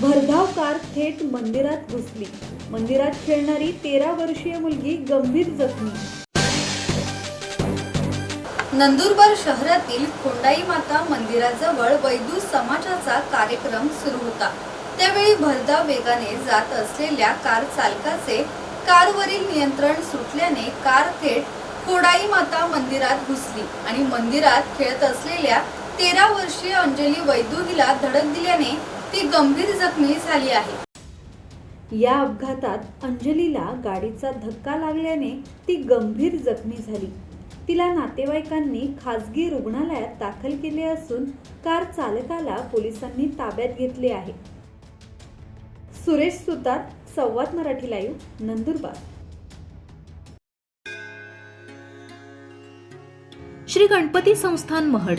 भरधाव कार थेट मंदिरात घुसली. मंदिरात खेळणारी तेरा वर्षीय मुलगी गंभीर जखमी. नंदुरबार शहरातील खोंडाई माता मंदिराजवळ वैदू समाजाचा कार्यक्रम सुरू होता. त्यावेळी भरधाव वेगाने जात असलेल्या कार चालकाचे कारवरील नियंत्रण सुटल्याने कार थेट खोडाई माता मंदिरात घुसली आणि मंदिरात खेळत असलेल्या तेरा वर्षीय अंजली वैदू हिला धडक दिल्याने ती गंभीर जखमी झाली आहे. या अपघातात अंजलीला गाडीचा धक्का लागल्याने ती गंभीर जखमी झाली. तिला नातेवाईकांनी खासगी रुग्णालयात दाखल केले असून कार चालकाला पोलिसांनी ताब्यात घेतले आहे. सुरेश सुतार संवाद मराठी लाईव्ह नंदुरबार. श्री गणपती संस्थान महड.